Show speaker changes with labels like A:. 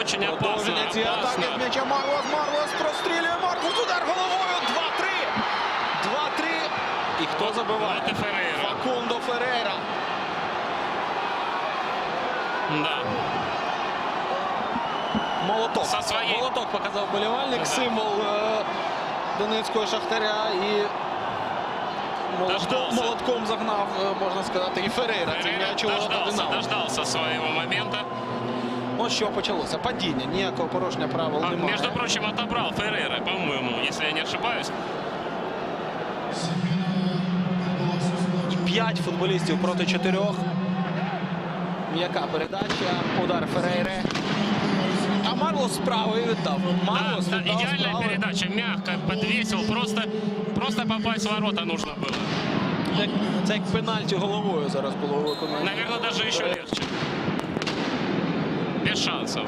A: Очень опасно,
B: Продовження цієї атаки
A: опасно.
B: з м'яча Марлос. Марлос прострілює. Марлос удар головою. 2-3. 2-3. І хто забиває?
A: Вот и Феррейра.
B: Факундо Феррейра.
A: Да.
B: Молоток.
A: Со своєї-
B: Молоток показав болівальник.
A: Да.
B: Символ е, Донецького шахтаря. І молотком,
A: Дождався.
B: молотком загнав, е, можна сказати, і Феррейра. Цей
A: Феррейра
B: м'яч у ворота
A: дождался,
B: Динамо.
A: дождался своего момента.
B: Ось що почалося. Падіння. Ніякого порушення правил
A: А,
B: немає.
A: между прочим, отобрал Феррейра, по-моему, если я не ошибаюсь.
B: П'ять футболістів проти чотирьох. М'яка передача. Удар Ферейре. А Марлос справою віддав.
A: Да,
B: Марлос
A: да,
B: віддав
A: идеальная
B: справою.
A: передача, мягко подвесил, просто, просто попасть в ворота нужно было.
B: Як, це як пенальті головою зараз було виконано.
A: Наверное, даже еще легче. Без шансов.